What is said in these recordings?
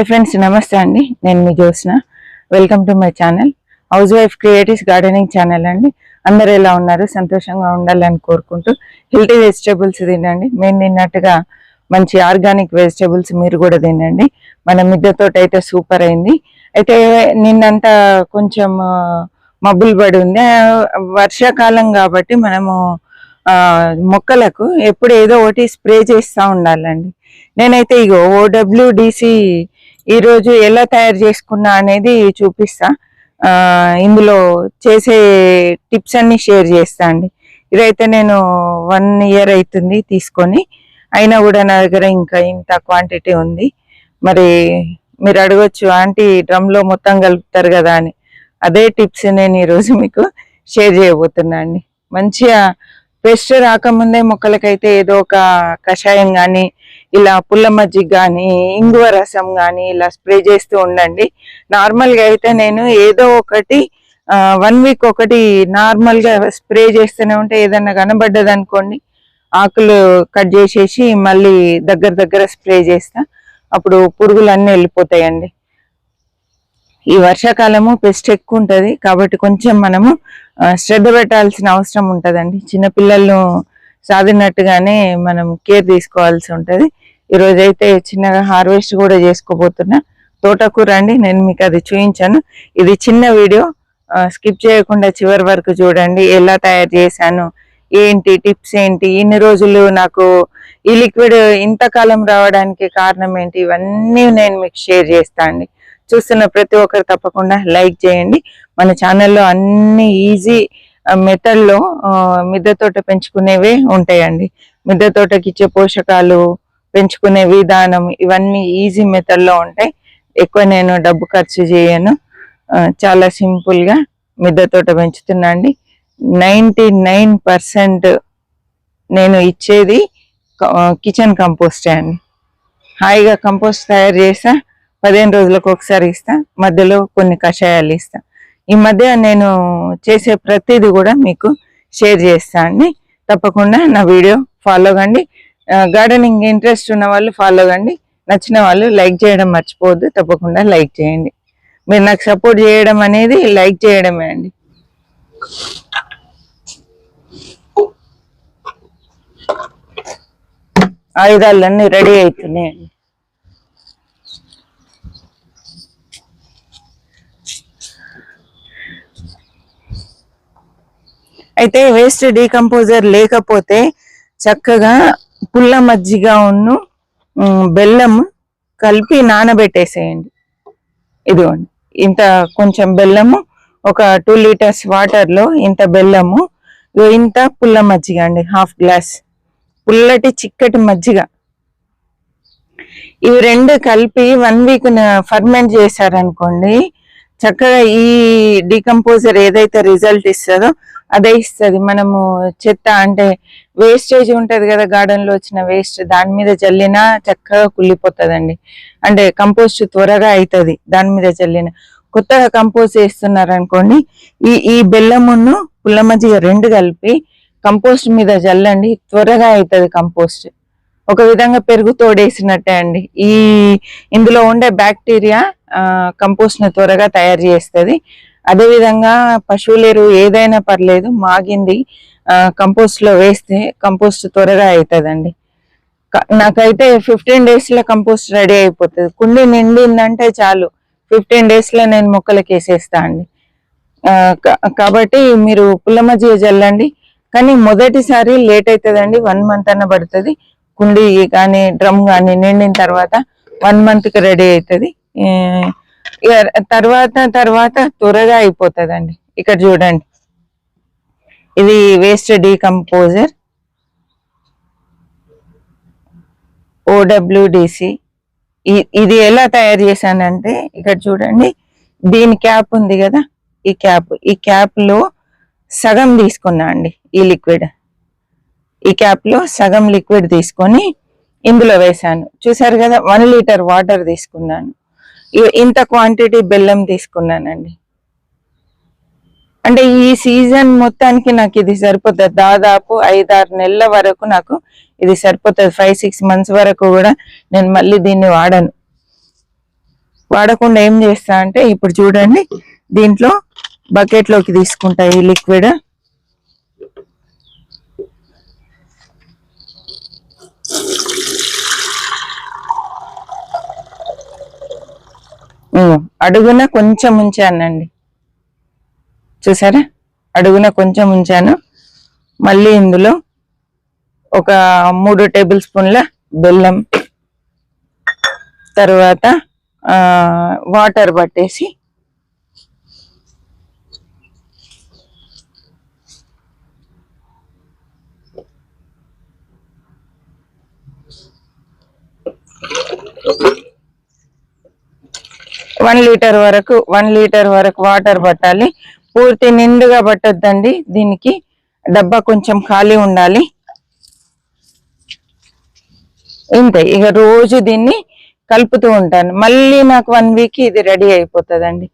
Hi friends నమస్తే అండి. నేను మీ Jyotsna. Welcome to my channel housewife creatives gardening channel అండి. అందరు ఎలా ఉన్నారు? సంతోషంగా ఉండాలని కోరుకుంటూ హెల్తీ వెజిటేబుల్స్ తినండి. మేము తిన్నట్టుగా మంచి ఆర్గానిక్ వెజిటేబుల్స్ మీరు కూడా తినండి. మన మిద్దెతోట అయితే సూపర్ అయింది. అయితే నిన్నంతా కొంచెం మబ్బులు పడి ఉంది. వర్షాకాలం కాబట్టి మనము మొక్కలకు ఎప్పుడు ఏదో ఒకటి స్ప్రే చేస్తూ ఉండాలండి. నేనైతే ఇగో ఓడబ్ల్యూడిసి ఈరోజు ఎలా తయారు చేసుకున్నా అనేది చూపిస్తా. ఇందులో చేసే టిప్స్ అన్ని షేర్ చేస్తా అండి. ఇదైతే నేను వన్ ఇయర్ అవుతుంది తీసుకొని. అయినా కూడా నా దగ్గర ఇంకా ఇంత క్వాంటిటీ ఉంది. మరి మీరు అడగొచ్చు ఆంటీ డ్రమ్లో మొత్తం కలుపుతారు కదా అని. అదే టిప్స్ నేను ఈరోజు మీకు షేర్ చేయబోతున్నా అండి. మంచిగా పెస్ట్ రాకముందే మొక్కలకైతే ఏదో ఒక కషాయం కానీ ఇలా పుల్ల మజ్జిగ కానీ ఇంగువ రసం కానీ ఇలా స్ప్రే చేస్తూ ఉండండి. నార్మల్గా అయితే నేను ఏదో ఒకటి వన్ వీక్ ఒకటి నార్మల్గా స్ప్రే చేస్తూనే ఉంటే ఏదన్నా కనబడ్డది అనుకోండి ఆకులు కట్ చేసేసి మళ్ళీ దగ్గర దగ్గర స్ప్రే చేస్తా. అప్పుడు పురుగులు అన్నీ వెళ్ళిపోతాయండి. ఈ వర్షాకాలము పెస్ట్ ఎక్కువ ఉంటుంది. కాబట్టి కొంచెం మనము శ్రద్ధ పెట్టాల్సిన అవసరం ఉంటుందండి. చిన్నపిల్లలను సాధినట్టుగానే మనం కేర్ తీసుకోవాల్సి ఉంటుంది. ఈరోజైతే చిన్నగా హార్వెస్ట్ కూడా చేసుకోబోతున్నా. తోటకూర అండి నేను మీకు అది చూపించాను ఇది చిన్న వీడియో స్కిప్ చేయకుండా చివరి వరకు చూడండి. ఎలా తయారు చేశాను ఏంటి టిప్స్ ఏంటి ఇన్ని రోజులు నాకు ఈ లిక్విడ్ ఇంతకాలం రావడానికి కారణం ఏంటి ఇవన్నీ నేను మీకు షేర్ చేస్తా అండి. చూస్తున్న ప్రతి ఒక్కరు తప్పకుండా లైక్ చేయండి. మన ఛానల్లో అన్ని ఈజీ మెథడ్లో మిద్దె తోట పెంచుకునేవే ఉంటాయండి. మిద్దె తోటకి ఇచ్చే పోషకాలు పెంచుకునే విధానం ఇవన్నీ ఈజీ మెథడ్లో ఉంటాయి. ఎక్కువ నేను డబ్బు ఖర్చు చేయను. చాలా సింపుల్గా మిద్దె తోట పెంచుతున్నా అండి. నైంటీ నైన్ పర్సెంట్ నేను ఇచ్చేది కిచెన్ కంపోస్టే అండి. హాయిగా కంపోస్ట్ తయారు చేసా. పదిహేను రోజులకు ఒకసారి ఇస్తా. మధ్యలో కొన్ని కషాయాలు ఇస్తా. ఈ మధ్య నేను చేసే ప్రతిదీ కూడా మీకు షేర్ చేస్తా అండి. తప్పకుండా నా వీడియో ఫాలో కండి. గార్డెనింగ్ ఇంట్రెస్ట్ ఉన్న వాళ్ళు ఫాలో కండి. నచ్చిన వాళ్ళు లైక్ చేయడం మర్చిపోవద్దు. తప్పకుండా లైక్ చేయండి. మీరు నాకు సపోర్ట్ చేయడం అనేది లైక్ చేయడమే అండి. ఆయుధాలన్నీ రెడీ అవుతున్నాయండి. అయితే వేస్ట్ డీకంపోజర్ లేకపోతే చక్కగా పుల్ల మజ్జిగ ఉన్ను బెల్లం కలిపి నానబెట్టేసేయండి. ఇదిగోండి ఇంత కొంచెం బెల్లము ఒక టూ లీటర్స్ వాటర్లో ఇంత బెల్లము ఇంత పుల్ల మజ్జిగ అండి హాఫ్ గ్లాస్ పుల్లటి చిక్కటి మజ్జిగ. ఇవి రెండు కలిపి వన్ వీక్ ఫర్మెంట్ చేశారనుకోండి చక్కగా ఈ డీకంపోజర్ ఏదైతే రిజల్ట్ ఇస్తుందో అదే ఇస్తుంది. మనము చెత్త అంటే వేస్టేజ్ ఉంటుంది కదా గార్డెన్లో వచ్చిన వేస్ట్ దాని మీద చల్లినా చక్కగా కుళ్ళిపోతుందండి. అంటే కంపోస్ట్ త్వరగా అవుతుంది దాని మీద చల్లిన కొత్తగా కంపోజ్ చేస్తున్నారు అనుకోండి ఈ ఈ బెల్లమును పుల్ల మజ్జిగ రెండు కలిపి కంపోస్ట్ మీద చల్లండి త్వరగా అవుతుంది కంపోస్ట్. ఒక విధంగా పెరుగు తోడేసినట్టే అండి. ఈ ఇందులో ఉండే బ్యాక్టీరియా కంపోస్ట్ని త్వరగా తయారు చేస్తుంది. అదేవిధంగా పశువుల ఎరువు ఏదైనా పర్లేదు మాగింది కంపోస్ట్లో వేస్తే కంపోస్ట్ త్వరగా అవుతుందండి నాకైతే ఫిఫ్టీన్ డేస్లో కంపోస్ట్ రెడీ అయిపోతుంది. కుండి నిండిందంటే చాలు. ఫిఫ్టీన్ డేస్లో నేను మొక్కలకి వేసేస్తా అండి. కాబట్టి మీరు పుల్ల మజ్జిగ చల్లండి కానీ మొదటిసారి లేట్ అవుతుందండి వన్ మంత్ అన్న పడుతుంది. కుండి కానీ డ్రమ్ కానీ నిండిన తర్వాత వన్ మంత్కి రెడీ అవుతుంది తర్వాత తర్వాత త్వరగా అయిపోతుందండి. ఇక్కడ చూడండి. ఇది వేస్ట్ డీకంపోజర్ ఓడబ్ల్యూడిసి ఇది ఎలా తయారు చేశానంటే ఇక్కడ చూడండి. దీని క్యాప్ ఉంది కదా? ఈ క్యాప్ ఈ క్యాప్లో సగం తీసుకున్నా అండి ఈ లిక్విడ్ ఈ క్యాప్లో సగం లిక్విడ్ తీసుకొని ఇందులో వేసాను చూసారు కదా? వన్ లీటర్ వాటర్ తీసుకున్నాను. ఇంత క్వాంటిటీ బెల్లం తీసుకున్నానండి. అంటే ఈ సీజన్ మొత్తానికి నాకు ఇది సరిపోతుంది. దాదాపు ఐదారు నెలల వరకు నాకు ఇది సరిపోతుంది. ఫైవ్ సిక్స్ మంత్స్ వరకు కూడా నేను మళ్ళీ దీన్ని వాడను. వాడకుండా ఏం చేస్తా అంటే ఇప్పుడు చూడండి దీంట్లో బకెట్లోకి తీసుకుంటా ఈ లిక్విడ్ ఇగో, అడుగున కొంచెం ఉంచానండి. చూసారా? అడుగున కొంచెం ఉంచాను. మళ్ళీ ఇందులో ఒక మూడు టేబుల్ స్పూన్ల బెల్లం తర్వాత వాటర్ పట్టేసి వన్ లీటర్ వరకు వన్ లీటర్ వరకు వాటర్ పట్టాలి. పూర్తి నిండుగా పట్టొద్దండి. దీనికి డబ్బా కొంచెం ఖాళీ ఉండాలి. ఇంతే ఇక రోజు దీన్ని కలుపుతూ ఉంటాను. మళ్ళీ నాకు వన్ వీక్ ఇది రెడీ అయిపోతుందండి.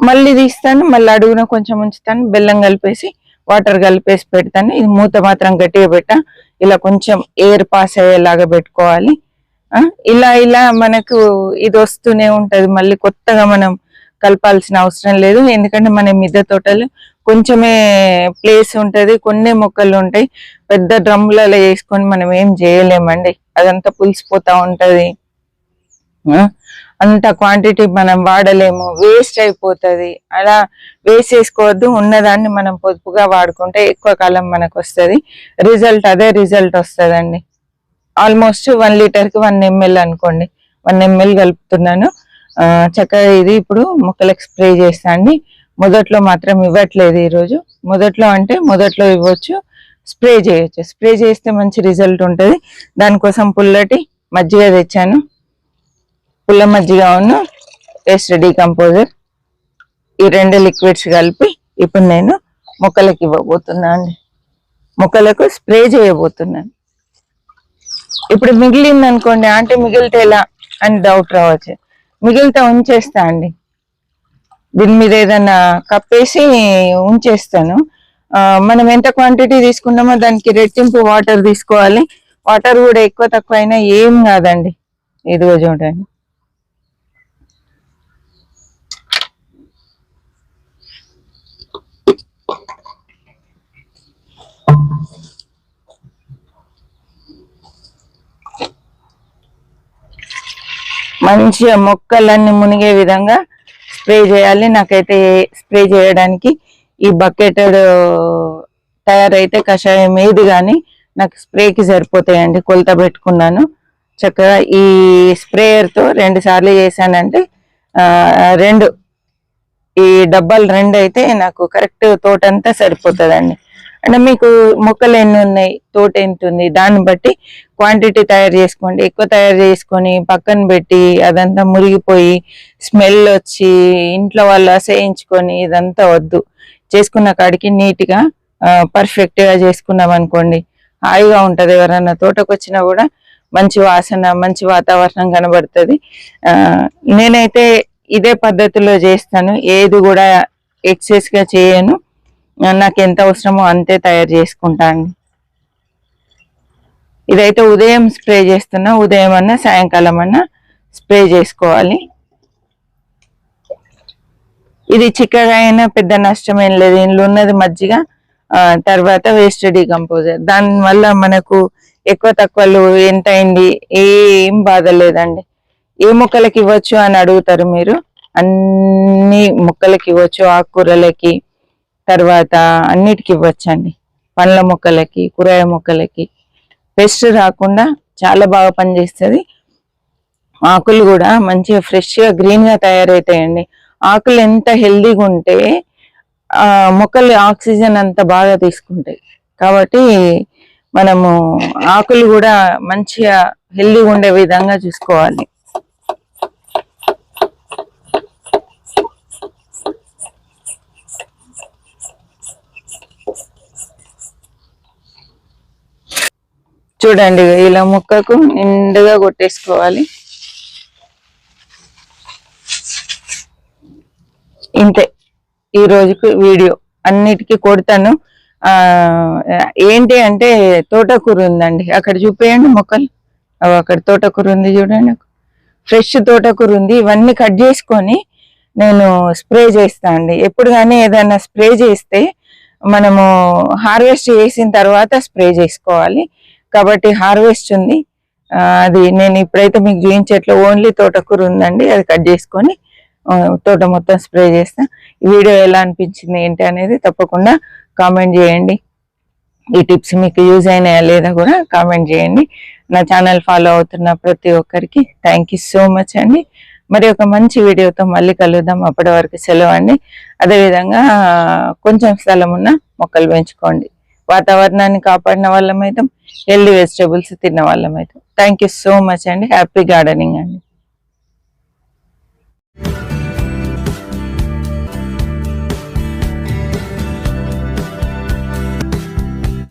మళ్ళీ తీస్తాను మళ్ళీ అడుగున కొంచెం ఉంచుతాను బెల్లం కలిపేసి వాటర్ కలిపేసి పెడతాను. ఇది మూత మాత్రం గట్టిగా పెట్టా. ఇలా కొంచెం ఎయిర్ పాస్ అయ్యేలాగా పెట్టుకోవాలి. ఇలా ఇలా మనకు ఇది వస్తూనే ఉంటది. మళ్ళీ కొత్తగా మనం కలపాల్సిన అవసరం లేదు. ఎందుకంటే మన మిద్దె తోటలు కొంచెమే ప్లేస్ ఉంటది. కొన్ని మొక్కలు ఉంటాయి. పెద్ద డ్రమ్లలో వేసుకొని మనం ఏం చేయలేమండి. అదంతా పులిసిపోతా ఉంటది. అంత క్వాంటిటీ మనం వాడలేము. వేస్ట్ అయిపోతుంది. అలా వేస్ట్ చేసుకోవద్దు. ఉన్నదాన్ని మనం పొదుపుగా వాడుకుంటే ఎక్కువ కాలం మనకు వస్తుంది. రిజల్ట్ అదే రిజల్ట్ వస్తుందండి. ఆల్మోస్ట్ వన్ లీటర్కి వన్ ఎంఎల్ అనుకోండి. వన్ ఎంఎల్ కలుపుతున్నాను. చక్కగా ఇది ఇప్పుడు మొక్కలకు స్ప్రే చేస్తాండి మొదట్లో మాత్రం ఇవ్వట్లేదు ఈరోజు. మొదట్లో అంటే మొదట్లో ఇవ్వచ్చు. స్ప్రే చేయొచ్చు. స్ప్రే చేస్తే మంచి రిజల్ట్ ఉంటుంది. దానికోసం పుల్లటి మజ్జిగ తెచ్చాను. పుల్ల మజ్జిగ ఉన్న పేస్ట్ డీకంపోజర్ ఈ రెండు లిక్విడ్స్ కలిపి ఇప్పుడు నేను మొక్కలకు ఇవ్వబోతున్నా అండి. మొక్కలకు స్ప్రే చేయబోతున్నాను. ఇప్పుడు మిగిలింది అనుకోండి అంటే మిగిలితే ఎలా అని డౌట్ రావచ్చు. మిగిలితే ఉంచేస్తా అండి. దీని మీద ఏదైనా కప్పేసి ఉంచేస్తాను. మనం ఎంత క్వాంటిటీ తీసుకున్నామో దానికి రెట్టింపు వాటర్ తీసుకోవాలి. వాటర్ కూడా ఎక్కువ తక్కువ అయినా ఏం కాదండి. ఇదిగో చూడండి. మంచిగా మొక్కలన్నీ మునిగే విధంగా స్ప్రే చేయాలి. నాకైతే స్ప్రే చేయడానికి ఈ బకెట్ తయారైతే కషాయం ఏది కానీ నాకు స్ప్రేకి సరిపోతాయండి. కొలత పెట్టుకున్నాను. చక్కగా ఈ స్ప్రేయర్తో రెండు సార్లు చేశానంటే రెండు ఈ డబ్బాలు రెండు అయితే నాకు కరెక్ట్ తోటంతా సరిపోతుందండి. అంటే మీకు మొక్కలు ఎన్ని ఉన్నాయి? తోట ఎంత ఉంది? దాన్ని బట్టి క్వాంటిటీ తయారు చేసుకోండి. ఎక్కువ తయారు చేసుకొని పక్కన పెట్టి అదంతా మురిగిపోయి స్మెల్ వచ్చి ఇంట్లో వాళ్ళు అసహించుకొని ఇదంతా వద్దు. చేసుకున్న కాడికి నీట్గా పర్ఫెక్ట్గా చేసుకున్నాం అనుకోండి. హాయిగా ఉంటుంది. ఎవరన్నా తోటకు వచ్చినా కూడా మంచి వాసన మంచి వాతావరణం కనబడుతుంది. నేనైతే ఇదే పద్ధతిలో చేస్తాను. ఏది కూడా ఎక్సెస్గా చేయను. నాకు ఎంత అవసరమో అంతే తయారు చేసుకుంటా అండి. ఇదైతే ఉదయం స్ప్రే చేస్తున్నా ఉదయం అన్నా సాయంకాలం అన్నా స్ప్రే చేసుకోవాలి. ఇది చిక్కగా అయినా పెద్ద నష్టం ఏం లేదు. ఇందులో ఉన్నది మజ్జిగ తర్వాత వేస్ట్ డీకంపోజర్ దానివల్ల మనకు ఎక్కువ తక్కువలు ఎంత అయింది ఏం బాధ లేదండి. ఏ మొక్కలకి ఇవ్వచ్చు అని అడుగుతారు మీరు? అన్ని మొక్కలకి ఇవ్వచ్చు ఆకుకూరలకి తర్వాత అన్నిటికి ఇవ్వచ్చండి. పండ్ల మొక్కలకి కూరగాయ మొక్కలకి. పెస్ట్ రాకుండా చాలా బాగా పనిచేస్తుంది. ఆకులు కూడా మంచిగా ఫ్రెష్గా గ్రీన్గా తయారవుతాయండి ఆకులు ఎంత హెల్దీగా ఉంటే మొక్కలు ఆక్సిజన్ అంత బాగా తీసుకుంటాయి. కాబట్టి మనము ఆకులు కూడా మంచిగా హెల్దీగా ఉండే విధంగా చూసుకోవాలి. చూడండి ఇలా ముక్కకు నిండుగా కొట్టేసుకోవాలి. ఇంతే. ఈ రోజుకు వీడియో అన్నిటికీ కొడతాను. ఆ ఏంటి అంటే తోటకూర ఉందండి. అక్కడ చూపేయండి మొక్కలు. అవి అక్కడ తోటకూర ఉంది చూడండి. ఫ్రెష్ తోటకూర ఉంది. ఇవన్నీ కట్ చేసుకొని నేను స్ప్రే చేస్తా అండి. ఎప్పుడు కానీ ఏదైనా స్ప్రే చేస్తే మనము హార్వెస్ట్ చేసిన తర్వాత స్ప్రే చేసుకోవాలి. కాబట్టి హార్వెస్ట్ ఉంది. అది నేను ఇప్పుడైతే మీకు చూపించేట్లో ఓన్లీ తోటకూర ఉందండి. అది కట్ చేసుకొని తోట మొత్తం స్ప్రే చేస్తా ఈ వీడియో ఎలా అనిపించింది ఏంటి అనేది తప్పకుండా కామెంట్ చేయండి. ఈ టిప్స్ మీకు యూజ్ అయినాయా లేదా కూడా కామెంట్ చేయండి. నా ఛానల్ ఫాలో అవుతున్న ప్రతి ఒక్కరికి థ్యాంక్ యూ సో మచ్ అండి. మరి ఒక మంచి వీడియోతో మళ్ళీ కలుద్దాం. అప్పటి వరకు సెలవు అండి. అదేవిధంగా కొంచెం స్థలం ఉన్న మొక్కలు పెంచుకోండి. వాతావరణాన్ని కాపాడిన వాళ్ళం అవుతాం హెల్దీ వెజిటేబుల్స్ తిన్న వాళ్ళం అవుతాం. థ్యాంక్ యూ సో మచ్ అండి. హ్యాపీ గార్డెనింగ్ అండి.